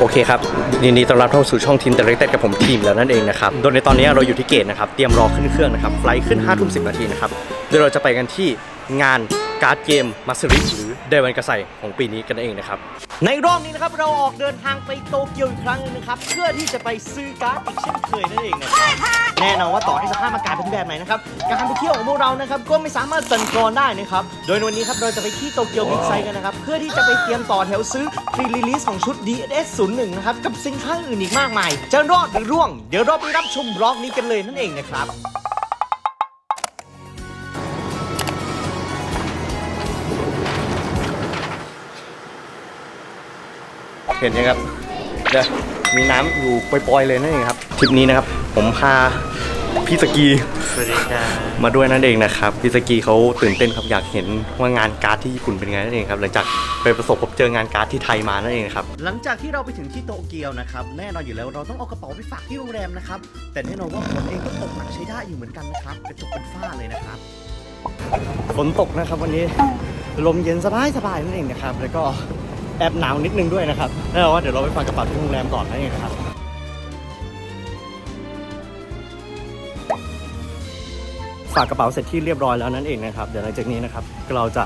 โอเคครับยินดีต้อนรับเข้าสู่ช่องทีมแต่เล็กับผมทีมแล้วนั่นเองนะครับ โดยในตอนนี้เราอยู่ที่เกตนะครับ เตรียมรอขึ้นเครื่องนะครับ ไฟล์ขึ้น5ทุ่มสินาทีนะครับ เดี๋ยวเราจะไปกันที่ งานการ์ดเกมมาส r ริหรือเดวันกระใสของปีนี้กันเองนะครับ ในรอบนี้นะครับเราออกเดินทางไปโตเกียวอีกครั้งหนึงนะครับ เพื่อที่จะไปซื้อการ์ดอีกเช่นเคยนั่นเองนะครับแน่นอนว่าต่อให้สภาพอากาศเป็นแบบไหนนะครับการไปเที่ยวของพวกเรานะครับก็ไม่สามารถสั่นคลอนได้นะครับโดยในวันนี้ครับเราจะไปที่โตเกียวบิ๊กไซกันนะครับเพื่อที่จะไปเตรียมต่อแถวซื้อฟรีรีลิสของชุด DSS 01นะครับกับสินค้าอื่นอีกมากมาย จะรอดหรือร่วง เดี๋ยวเราไปรับชมบล็อกนี้กันเลยนั่นเองนะครับ เห็นไหมครับเดี๋ยวมีน้ำอยู่ปล่อยๆเลยนั่นเองครับทริปนี้นะครับ ผมพาพี่สกีสวัสดีครับมาด้วยนั่นเองนะครับพี่สกีเขาตื่นเต้นครับอยากเห็นว่างานการ์ดที่ญี่ปุ่นเป็นไงนั่นเองครับหลังจากไปประสบพบเจองานการ์ดที่ไทยมานั่นเองครับหลังจากที่เราไปถึงที่โตเกียวนะครับแน่นอนอยู่แล้วเราต้องเอากระเป๋าไปฝากที่โรงแรมนะครับแต่แน่นอนว่าฝนเองก็ตกหนักใช้ได้อยู่เหมือนกันนะครับกระจกเป็นฝ้าเลยนะครับฝนตกนะครับวันนี้ลมเย็นสบายสบายๆนั่นเองนะครับแล้วก็ แอบหนาวนิดนึงด้วยนะครับแน่นอนว่าเดี๋ยวเราไปฝากกระเป๋าที่โรงแรมก่อนนั่นเองนะครับฝากกระเป๋าเสร็จที่เรียบร้อยแล้วนั่นเองนะครับเดี๋ยวหลังจากนี้นะครับเราจะ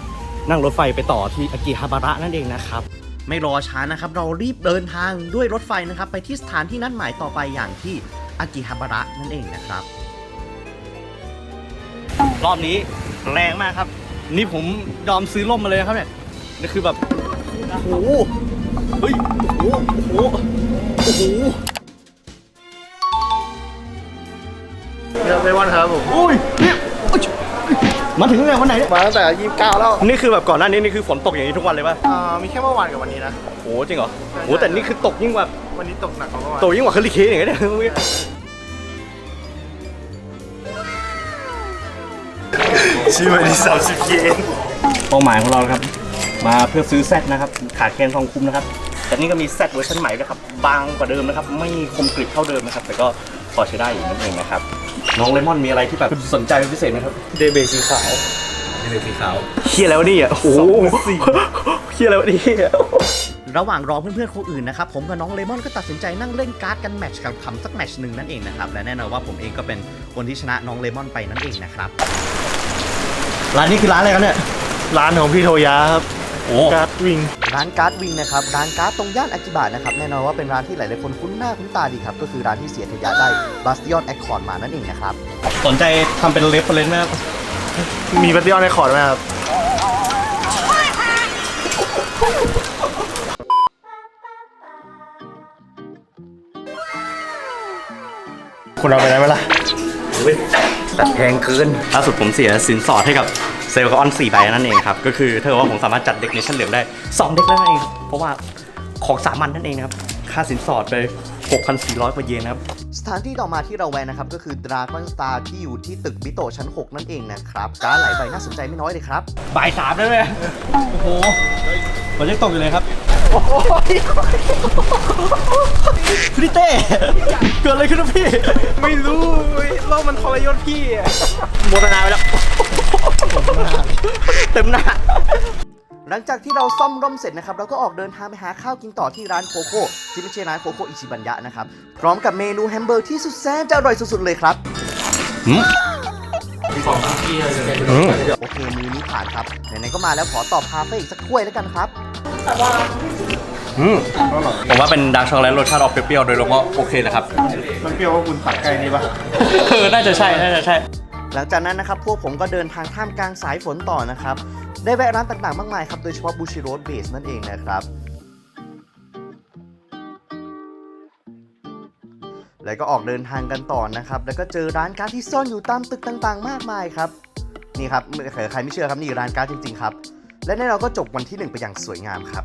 นั่งรถไฟไปต่อที่อากิฮาบาระนั่นเองนะครับไม่รอช้านะครับ เรารีบเดินทางด้วยรถไฟนะครับ ไปที่สถานที่นัดหมายต่อไปอย่างที่อากิฮาบาระนั่นเองนะครับ รอบนี้แรงมากครับ นี่ผมยอมซื้อร่มมาเลยนะครับเนี่ยนี่คือแบบ โอ้โหเฮ้ยโอ้โหโอ้โหเรื่องไม่วันครับผมอุ้ยเนี่ยมาถึงตั้งแต่วันไหนเนี่ยมาตั้งแต่ยี่สิบเก้าแล้วนี่คือแบบก่อนหน้านี้นี่คือฝนตกอย่างนี้ทุกวันเลยป่ะอ่ามีแค่เมื่อวานกับวันนี้นะโอ้จริงเหรอโอ้แต่นี่คือตกยิ่งกว่าวันนี้ตกหนักกว่าเมื่อวานตกยิ่งกว่าเฮอริเคนอย่างเงี้ยเนี่ยเมื่อกี้ชิวันนี้สามสิบเยนเป้าหมายของเราครับ มาเพื่อซื้อแซดนะครับ ขาดแคลนทองคุ้มนะครับ แต่นี่ก็มีแซดเวอร์ชันใหม่ด้วยครับ บางกว่าเดิมนะครับ ไม่คมกริบเท่าเดิมนะครับ แต่ก็พอใช้ได้อยู่นั่นเองนะครับ น้องเลมอนมีอะไรที่แบบสนใจเป็นพิเศษไหมครับ เดเบสีขาวเดเบสีขาวเฮียแล้วะนี่อะโอ้โหเฮียแล้วะนี่ระหว่างรอเพื่อนๆคนอื่นนะครับผมกับน้องเลมอนก็ตัดสินใจนั่งเล่นการ์ดกันแมตช์กับคำสักแมตช์หนึ่งนั่นเองนะครับและแน่นอนว่าผมเองก็เป็นคนที่ชนะน้องเลมอนไปนั่นเองนะครับร้านนี้คือร้านอะไรครับเนี่ยร้านของพี่โทยาครับ โอ้การ์ดวิงร้านการ์ดวิงนะครับร้านการ์ดตรงย่านอากิบะนะครับแน่นอนว่าเป็นร้านที่หลายๆคนคุ้นหน้าคุ้นตาดีครับก็คือร้านที่เสียเทยะได้บาสติออนแอคคอร์ดมานั่นเองนะครับสนใจทำเป็นเลฟเฟรนไหมครับมีปฏิออนในคอร์ดไหมครับคุณเอาไปได้ไหมล่ะแต่แพงเกินล่าสุดผมเสียสินสอดให้กับ เซลล์กับออน4ใบนั่นเองครับ ก็คือเธอว่าผมสามารถจัดเด็กเนชั่นเหลืองได้ 2 เด็กแล้วนั่นเองครับเพราะว่าของสามัญนั่นเองนะครับ ค่าสินสอดไป 6,400กว่าเยนนะครับ สถานที่ต่อมาที่เราแวะนะครับ ก็คือ Dragon Star ที่อยู่ที่ตึกบิโตะชั้น 6 นั่นเองนะครับ การ์ดหลายใบน่าสนใจไม่น้อยเลยครับ บ่ายสามได้ไหมโอ้โหมันยังตกอยู่เลยครับพี่เต้ เกิดอะไรขึ้นนะพี่ ไม่รู้โลกมันทรยศพี่อะโมทนาไปแล้ว เต็มหน้า หลังจากที่เราซ่อมร่มเสร็จนะครับเราก็ออกเดินทางไปหาข้าวกินต่อที่ร้านโคโค่ที่ไม่ใช่ร้านโคโค่อิชิบันยะนะครับ พร้อมกับเมนูแฮมเบอร์เกอร์ที่สุดแสนจะอร่อยสุดๆเลยครับโอเคมือนี้ผ่านครับไหนๆก็มาแล้วขอตอบคาเฟ่อีกสักถ้วยแล้วกันครับอืมผมว่าเป็นดาร์กช็อกโกแลตรสชาติออกเปรี้ยวๆโดยรวมก็โอเคนะครับ มันเปรี้ยวว่าคุณตัดใกล้นี่ปะเออน่าจะใช่ น่าจะใช่ หลังจากนั้นนะครับพวกผมก็เดินทางท่ามกลางสายฝนต่อนะครับ ได้แวะร้านต่างๆ มากมายครับ โดยเฉพาะบูชิโรสเบสนั่นเองนะครับแล้วก็ออกเดินทางกันต่อนะครับ แล้วก็เจอร้านการ์ดที่ซ่อนอยู่ตามตึกต่างๆ มากมายครับ นี่ครับใครไม่เชื่อครับนี่ร้านการ์ดจริงๆครับ และแน่นอนก็จบวันที่หนึ่งไปอย่างสวยงามครับ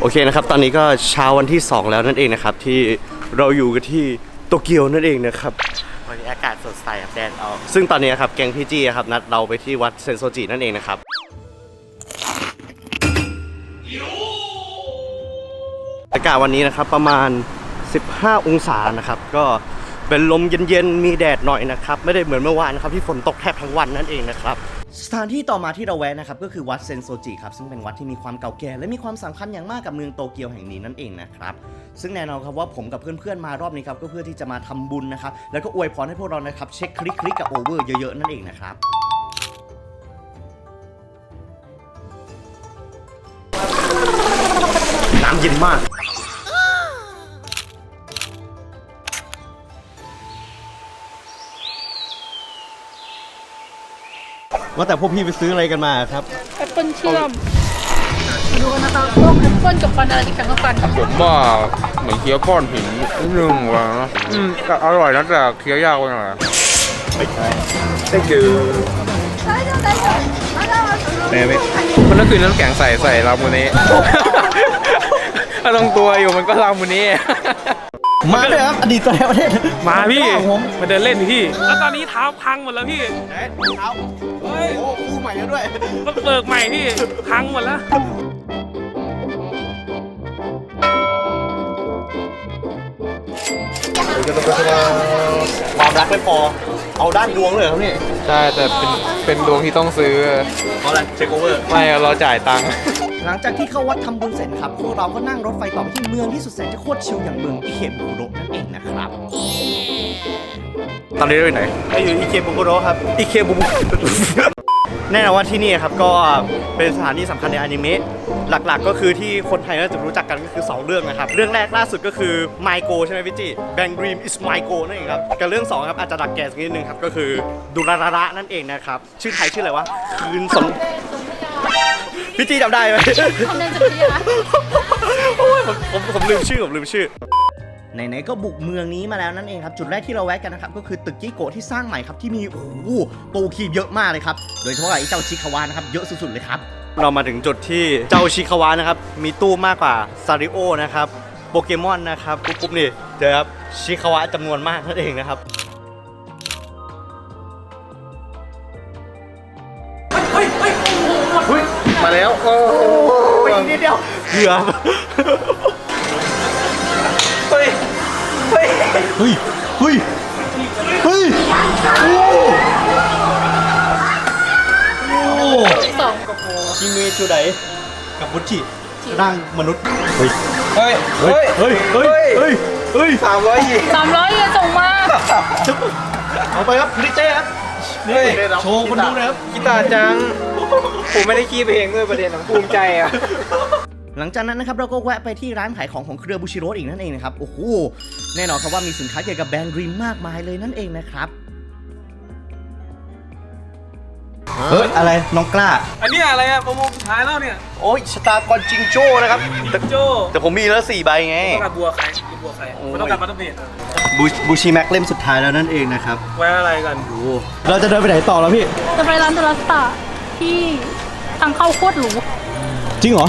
โอเคนะครับ ตอนนี้ก็เช้าวันที่ 2 แล้วนั่นเองนะครับ ที่เราอยู่กันที่โตเกียวนั่นเองนะครับ วันนี้อากาศสดใสครับแดดออก ซึ่งตอนนี้ครับแกงพี่จี้ครับนัดเราไปที่วัดเซนโซจินั่นเองนะครับอากาศวันนี้นะครับประมาณ 15 องศานะครับ ก็เป็นลมเย็นๆ มีแดดหน่อยนะครับ ไม่ได้เหมือนเมื่อวานนะครับที่ฝนตกแทบทั้งวันนั่นเองนะครับ สถานที่ต่อมาที่เราแวะนะครับก็คือวัดเซนโซจิครับซึ่งเป็นวัดที่มีความเก่าแก่และมีความสำคัญอย่างมากกับเมืองโตเกียวแห่งนี้นั่นเองนะครับซึ่งแน่นอนครับว่าผมกับเพื่อนๆมารอบนี้ครับก็เพื่อที่จะมาทำบุญนะครับแล้วก็อวยพรให้พวกเรานะครับเช็คคลิกคลิกกับโอเวอร์เยอะๆนั่นเองนะครับน้ำเย็นมาก ว่าแต่พวกพี่ไปซื้ออะไรกันมาครับ แอปเปิลเชื่อมมาดูกันนะคะพวกแอปเปิลกับฟันอะไรที่แข็งกับฟันผมว่าเหมือนเคี้ยวก้อนหินนิดนึงว่ะอืมแต่อร่อยนะแต่เคี้ยวยากไปหน่อยมันก็คือน้ำแข็งใส่ใส่รามูเน่ถ้าตรงตัวอยู่มันก็รามูเน่ มาเลยครับ อดีตตัวแทนประเทศมาพี่ผมมาเดินเล่นพี่ แล้วตอนนี้เท้าพังหมดแล้วพี่เท้าโอ้คู่ใหม่แล้วด้วยต้องเปิกใหม่พี่ พังหมดแล้วความรักไม่พอ เอาด้านดวงเลยเหรอครับนี่ ใช่ แต่เป็นเป็นดวงที่ต้องซื้อเพราะอะไรเช็คโอเวอร์ ไม่เราจ่ายตังค์ หลังจากที่เข้าวัดทำบุญเสร็จครับพวกเราก็นั่งรถไฟต่อไปที่เมืองที่สุดแสนจะโคตรชิลอย่างเมืองอิเคบุโรนั่นเองนะครับ ตอนนี้เราอยู่ไหนเราอยู่อิเคบุโรครับอิเคบุแน่นอนว่าที่นี่ครับก็เป็นสถานที่สำคัญในอนิเมะหลักๆ ก็คือที่คนไทยน่าจะรู้จักกันก็คือ 2 เรื่องนะครับ เรื่องแรกล่าสุดก็คือ My Go ใช่ไหมพี่จิแบง Dream is My Go นั่นเองครับ กับเรื่อง 2 ครับอาจจะดักแก่สักนิดนึงครับ ก็คือดุราระนั่นเองนะครับ ชื่อไทยชื่ออะไรวะ คืนสง พี่จีจำได้ไหมคำแดงจะเพี้ยนะโอ้ยผมผมผมลืมชื่อผมลืมชื่อไหนๆก็บุกเมืองนี้มาแล้วนั่นเองครับ จุดแรกที่เราแวะกันนะครับ ก็คือตึกจิโกะที่สร้างใหม่ครับ ที่มีโอ้โหตูคีบเยอะมากเลยครับ โดยเฉพาะไอ้เจ้าชิคาวานะครับ เยอะสุดๆเลยครับ เรามาถึงจุดที่เจ้าชิคาวะนะครับ มีตู้มากกว่าซาริโอนะครับ โปเกมอนนะครับ ปุ๊บปุ๊บนี่เจอครับชิคาวะจำนวนมากนั่นเองนะครับ แล้วโอ้ไปอีกนิดเดียวเกือบเฮ้ยเฮ้ยเฮ้ยเฮ้ยเฮ้ยโอ้สองชิเมจูไดกับบุจิร่างมนุษย์เฮ้ยเฮ้ยเฮ้ยเฮ้ยเฮ้ยเฮ้ยเฮ้ยสามร้อยยี่สามร้อยจะส่งมาเอาไปครับลิเต้ครับนี่โชว์คนดูนะครับกีตาร์จัง ผมไม่ได้คีบเองด้วยประเด็นของภูมิใจอะ หลังจากนั้นนะครับเราก็แวะไปที่ร้านขายของของเครือบูชิโร่อีกนั่นเองนะครับ โอ้โห แน่นอนครับว่ามีสินค้าเกี่ยวกับแบรนด์ดรีมมากมายเลยนั่นเองนะครับเฮ้ยอะไรน้องกล้า อันนี้อะไรอะโปรโมสุดท้ายแล้วเนี่ยโอ้ยชะตากรจิงโจ้นะครับ แต่โจแต่ผมมีแล้วสี่ใบไง ต้องการบัวใครบัวใครไม่ต้องการบัตเตอร์เบดบูบูชิแม็กเล่มสุดท้ายแล้วนั่นเองนะครับไว้อะไรกัน โอ้เราจะเดินไปไหนต่อแล้วพี่ จะไปร้านโทรศัพท์ที่ทางเข้าโคตรหรูจริงเหรอ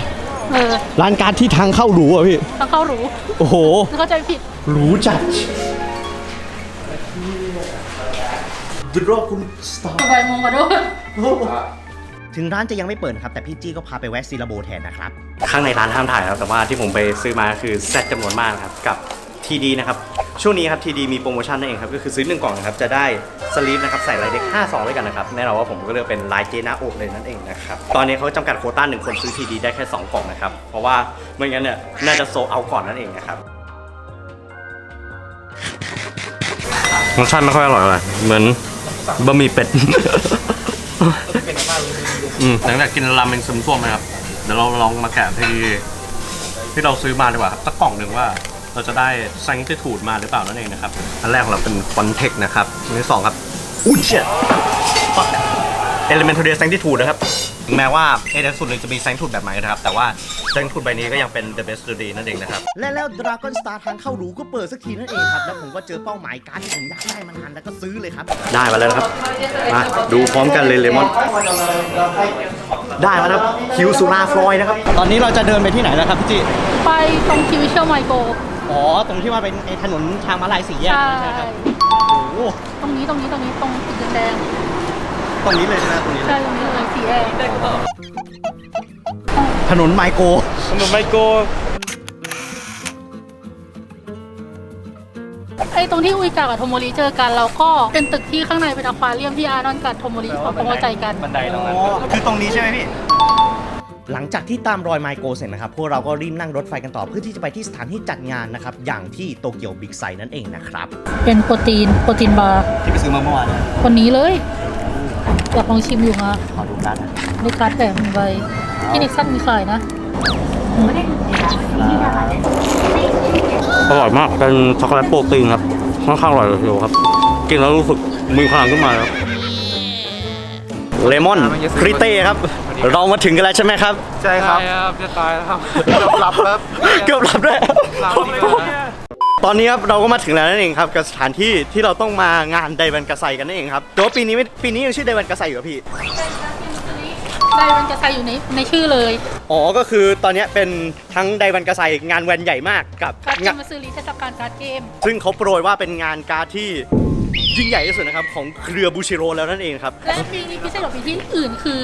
เออร้านการ์ดที่ทางเข้าหรูอะพี่ทางเข้าหรูโอ้โหเข้าใจผิดหรูจัดดูรอบคุณสตาร์สบายมงกว่าด้วยถึงร้านจะยังไม่เปิดนะครับ แต่พี่จี้ก็พาไปแวะซีลาโบแทนนะครับ ข้างในร้านห้ามถ่ายครับ แต่ว่าที่ผมไปซื้อมาคือแซตจำนวนมากนะครับ กับ ทีดีนะครับช่วงนี้ครับทีดีมีโปรโมชั่นนั่นเองครับก็คือซื้อ1กล่องนะครับจะได้สลีปนะครับใส่ลายเด็ก5 2ด้วยกันนะครับแน่นอนว่าผมก็เลือกเป็นลายเจนาโอบเลยนั่นเองนะครับตอนนี้เขาจำกัดโควต้าหนึ่งคนซื้อทีดีได้แค่ 2 กล่องนะครับเพราะว่าไม่งั้นเนี่ยน่าจะโซเอาก่อนนั่นเองนะครับรสชาติไม่ค่อยอร่อยเลยเหมือนบะหมี่เป็ดอืมหลังจากกินราเมงซึมซ่วมนะครับเดี๋ยวเราลองมาแกะที่ที่เราซื้อมาดีกว่าครับสักกล่องหนึ่งว่า เราจะได้แซงที่ถูดมาหรือเปล่านั่นเองนะครับ อันแรกของเราเป็นคอนเทกนะครับอันที่สองครับอุ้ยเชี่ยเอลิเมนต์ทูเดย์แซงที่ถูดนะครับถึงแม้ว่าเอเดนสุดหนึ่งจะมีแซงถูดแบบใหม่นะครับ แต่ว่าแซงถูดใบนี้ก็ยังเป็น the best today นั่นเองนะครับ และแล้วดราก้อนสตาร์ทางเข้าหรูก็เปิดสักทีนั่นเองครับ แล้วผมก็เจอเป้าหมายการดที่ผมอยากได้มานานแล้วก็ซื้อเลยครับ ได้มาแล้วนะครับ มาดูพร้อมกันเลยเลมอน ได้มาแล้วครับคิวสุราฟลอยนะครับ ตอนนี้เราจะเดินไปที่ไหนแล้วครับพี่จิ ไปตรงคิวเชอร์ไมโก อ๋อ ตรงที่ว่าเป็นไอ้ถนนทางมาลายสี่แยกใช่ใช่ไหมครับโอ้โหตรงนี้ตรงนี้ตรงนี้ตรงสีแดงตรงนี้เลยใช่ไหมตรงนี้ๆเลใช่ยตรงนี้เลยสีแดงถนนไมโกขนมไมโกไอ้ตรงที่อุยกากับโทโมริเจอกันแล้วก็เป็นตึกที่ข้างในเป็นอควาเรียมที่อานอนกับโทโมริเขาเข้าใจกัน บันไดตรงนั้นคือตรงนี้ใช่ไหมพี่ หลังจากที่ตามรอยไมโกเสร็จนะครับพวกเราก็รีบนั่งรถไฟกันต่อเพื่อที่จะไปที่สถานที่จัดงานนะครับอย่างที่โตเกียวบิ๊กไซนั่นเองนะครับเป็นโปรตีนโปรตีนบาร์ที่ไปซื้อมาเมื่อวานคนนี้เลยอยากลองชิมอยู่มาขอดูการ์ดนะในการ์ดแถมหนึ่งใบที่นิกซันมีขายนะอร่อยมากเป็นช็อกโกแลตโปรตีนครับค่อนข้างอร่อยเลยทีเดียวครับกินแล้วรู้สึกมีพลังขึ้นมาครับเลมอนคริเต้ครับ เรามาถึงกันแล้วใช่ไหมครับ ใช่ครับครับจะตายแล้วครับเกือบหลับครับเกือบหลับด้วยหลับเลยนะตอนนี้ครับเราก็มาถึงแล้วนั่นเองครับกับสถานที่ที่เราต้องมางานไดวันกระไซกันนั่นเองครับแต่ว่าปีนี้ไม่ปีนี้ยังชื่อไดวันกระไซอยู่เหรอพี่ ได้มันจะใส่อยู่ในในชื่อเลยอ๋อก็คือตอนเนี้ยเป็นทั้งไดวันกระไซงานแวนใหญ่มากกับการ์ดเกงามนมาซื้อรีเทศกาลการ์ดเกม ซึ่งเขาโปรยว่าเป็นงานการ์ดที่ ยิ่งใหญ่ที่สุดนะครับของเครือบูชิโร่แล้วนั่นเองครับ และปีนี้พิเศษกว่าปีที่อื่นคือ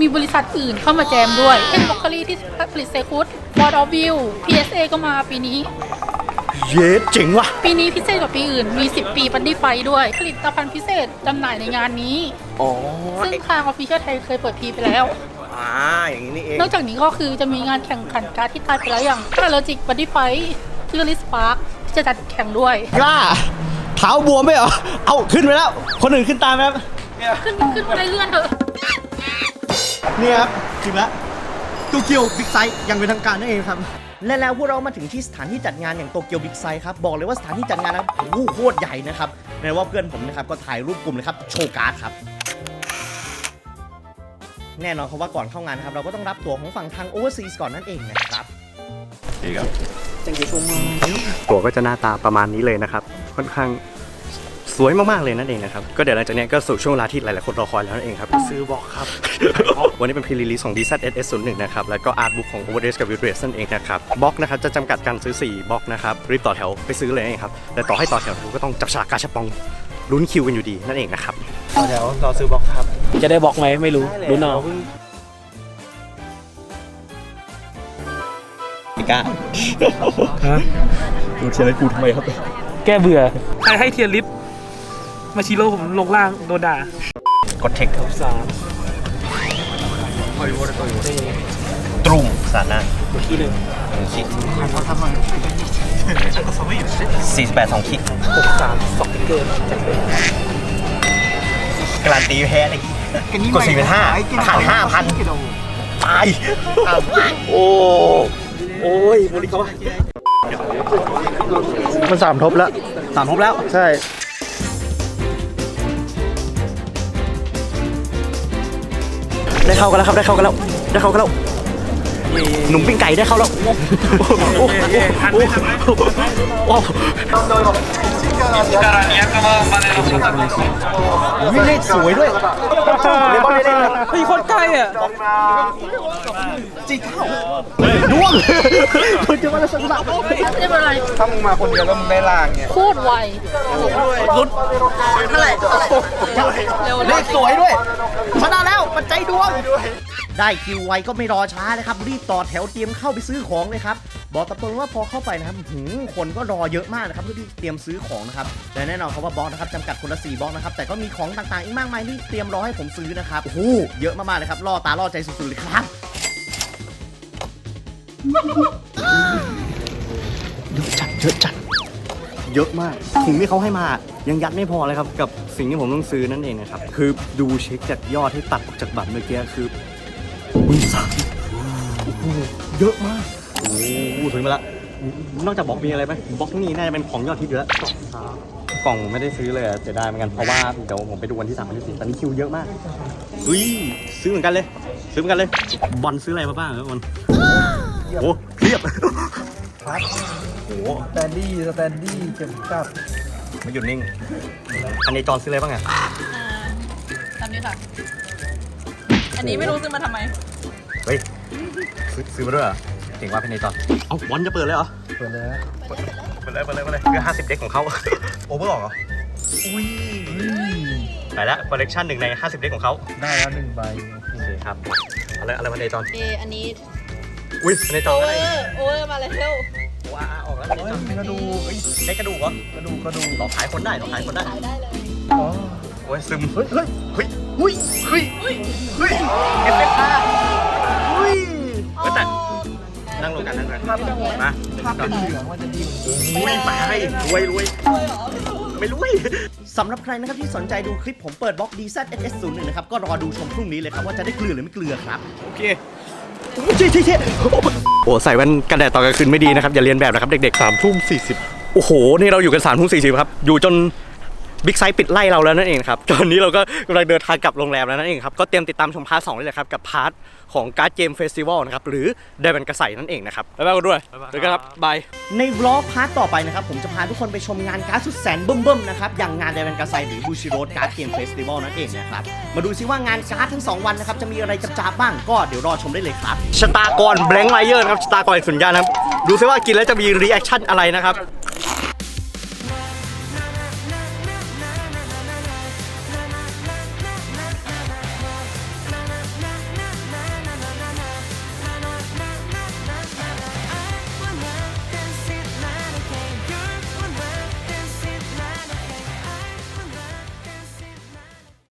มีบริษัทอื่นเข้ามาแจมด้วยเช่นบล็อกเกอรี่ที่ผลิตเซคุตบอร์ดออฟวิว PSA ก็มาปีนี้ เย้เจ๋งว่ะ ปีนี้พิเศษกว่าปีอื่น มี 10 ปีปันดี้ไฟด้วย ผลิตภัณฑ์พิเศษจำหน่ายในงานนี้ อ๋อซึ่งทางออฟฟิเชียลไทยเคยเปิดพีไปแล้ว อ่าอย่างนี้นี่เอง นอกจากนี้ก็คือจะมีงานแข่งขันการ์ดที่ตายไปแล้วอย่างคาร์ลจิกบันดี้ไฟชื่อลิสปาร์คที่จะจัดแข่งด้วย กล้า เท้าบวมไหมเหรอ เอาขึ้นไปแล้ว คนอื่นขึ้นตามไหมครับขึ้นขึ้นมาได้เลื่อนเถอะเนี่ยครับถึงแล้วโตเกียวบิ๊กไซต์ยังเป็นทางการนั่นเองครับ และแล้วพวกเรามาถึงที่สถานที่จัดงานอย่างโตเกียวบิ๊กไซครับ บอกเลยว่าสถานที่จัดงานนะโอ้โหโคตรใหญ่นะครับในว่าเพื่อนผมนะครับก็ถ่ายรูปกลุ่มเลยครับโชว์การ์ดครับ แน่นอนครับว่าก่อนเข้างานนะครับเราก็ต้องรับตั๋วของฝั่งทางโอเวอร์ซีสก่อนนั่นเองนะครับตัวก็จะหน้าตาประมาณนี้เลยนะครับ ค่อนข้างสวยมากๆเลยนั่นเองนะครับ ก็เดี๋ยวหลังจากเนี้ยก็สู่ช่วงเวลาที่หลายๆคนรอคอยแล้วนั่นเองครับ ซื้อบอกครับ วันนี้เป็นพรีลีสของ DZSS01 นะครับ แล้วก็อาร์ตบุ๊กของ Overdress กับ v i b r a t e นั่นเองนะครับบล็อกนะครับ จะจำกัดการซื้อ 4บล็อกนะครับ รีบต่อแถวไปซื้อเลยนะครับ แต่ต่อให้ต่อแถวก็ต้องจับฉลากกาชาปองลุ้นคิวกันอยู่ดีนั่นเองนะครับเดี๋ยวเราซื้อบล็อกครับ จะได้บล็อกไหมไม่รู้รู้นอไม่กล้าดูเชียร์ให้กูทำไมครับ แก้เบื่อ ใครให้เทียร์ลิฟต์มาชิโร่ผมลงล่างโดนด่ากดเทคสามตรุมสานะที่หนึ่งหนึ่งคิดสี่สิบแปดสองคิดหกสามสองติ๊กเกอร์การันตีแพ้เลยกดสี่เป็นห้าขาดห้าพันตายโอ้โอ้ยบริเขา มันสามทบแล้ว สามทบแล้ว ใช่ได้เข้ากันแล้วครับได้เข้ากันแล้วได้เข้ากันแล้วหนุ่มปิ้งไก่ได้เข้าแล้วโอ้โหโอ้โห วิ่งได้สวยด้วยเลมอนได้เลยเฮ้ยโคตรใกล้อะดวงคุณจะมาละสักหลับไม่เป็นไรถ้ามึงมาคนเดียวแล้วมึงได้ล่างเนี่ยโคตรไวลุ้นเท่าไหร่เลขสวยด้วยชนะแล้วปัจจัยดวง ได้คิวไวก็ไม่รอช้านะครับ รีบต่อแถวเตรียมเข้าไปซื้อของเลยครับ บอกตรงๆว่าพอเข้าไปนะครับหืมคนก็รอเยอะมากนะครับเพื่อที่เตรียมซื้อของนะครับและแน่นอนครับว่าบล็อกนะครับจำกัดคนละ4บล็อกนะครับแต่ก็มีของต่างๆอีกมากมายที่เตรียมรอให้ผมซื้อนะครับโอ้โหเยอะมากๆเลยครับล่อตาล่อใจสุดๆเลยครับจัดเยอะจัดเยอะมากถุงที่เขาให้มายังยัดไม่พอเลยครับ กับสิ่งที่ผมต้องซื้อนั่นเองนะครับ คือดูเช็คจากยอดที่ตัดออกจากบัตรเมื่อกี้คือมึงสั่ง โอ้โหเยอะมาก โอ้โหถึงมาละนอกจากบล็อกมีอะไรไหมบล็อกนี้น่าจะเป็นของยอดทิพย์อยู่แล้วกล่องไม่ได้ซื้อเลยอะเสียดายเหมือนกันเพราะว่าเดี๋ยวผมไปดูวันที่สามวันที่สี่ตอนนี้คิวเยอะมากอุ้ยซื้อเหมือนกันเลย ซื้อเหมือนกันเลย บอลซื้ออะไรมาบ้างครับบอลโอ้เรียบสแตนดี้สแตนดี้เข็มกลัดไม่หยุดนิ่ง อันนี้จอนซื้ออะไรบ้างอะตามนี้ค่ะ อันนี้ไม่รู้ซื้อมาทำไม เฮ้ย ซื้อซื้อมาด้วยเหรอเก่งว่าเป็นในจอนเอ้าวันจะเปิดเลยเหรอ เปิดเลยฮะเปิดเลยเปิดเลยเปิดเลยเพื่อ50 เด็กของเขา โอเวอร์เหรอ อุ้ยไปแล้วคอลเลกชันหนึ่งใน 50 เด็กของเขาได้แล้วหนึ่งใบโอเคครับอะไรอะไรมาในจอนเออันนี้อุ้ยในจโออนเวอะไรอร์โอเวอร์มาแล้ว ว้าออกแล้วเฮ้ยมีกระดูกไอ้ยใช้กระดูกเหรอกระดูกกระดูกหลอกขายคนได้หลอกขายคนได้อ๋อโอ้ยซึม เฮ้ยเฮ้ยเฮ้ยเฮ้ยเฮ้ยเฮ้ยเอฟเฟกต์ค่ะเฮ้ยเฮ้ยแต่ นั่งลงกันนั่งลงกันมาภาพเป็นเหลืองมันจะดีกว่านี้อุ้ยไปรวยรวยไม่รวยสำหรับใครนะครับที่สนใจดูคลิปผมเปิดบล็อก DZSS01 นะครับก็รอดูชมพรุ่งนี้เลยครับว่าจะได้เกลือหรือไม่เกลือครับ โอเคเจ๊เจ๊เจ๊โอ้ใส่แว่นกันแดดตอนกลางคืนไม่ดีนะครับอย่าเรียนแบบนะครับเด็กๆสามทุ่มสี่สิบโอ้โห นี่เราอยู่กันสามทุ่มสี่สิบครับ อยู่จน บิ๊กไซต์ปิดไล่เราแล้วนั่นเองครับ ตอนนี้เราก็กำลังเดินทางกลับโรงแรมแล้วนั่นเองครับ ก็เตรียมติดตามชมพาร์ทสองเลยแหละครับ กับพาร์ทของการ์ดเกมเฟสติวัลนะครับ หรือไดบันกระใสนั่นเองนะครับบ๊ายบายกันด้วยเจอกันครับบาย ในวล็อกพาร์ทต่อไปนะครับ ผมจะพาทุกคนไปชมงานการ์ดสุดแสนเบิ่มๆนะครับ อย่างงานไดแวนกาไซหรือบูชิโรดการ์ดเกมเฟสติวัลนั่นเองนะครับ มาดูซิว่างานการ์ดทั้ง2วันนะครับจะมีอะไรจับๆบ้างก็เดี๋ยวรอชมได้เลยครับชะตากรแบงค์ไลเยอร์นะครับชะตากรสุญญานะครับดูซิว่ากินแล้วจะมีรีแอคชั่นอะไรนะครับ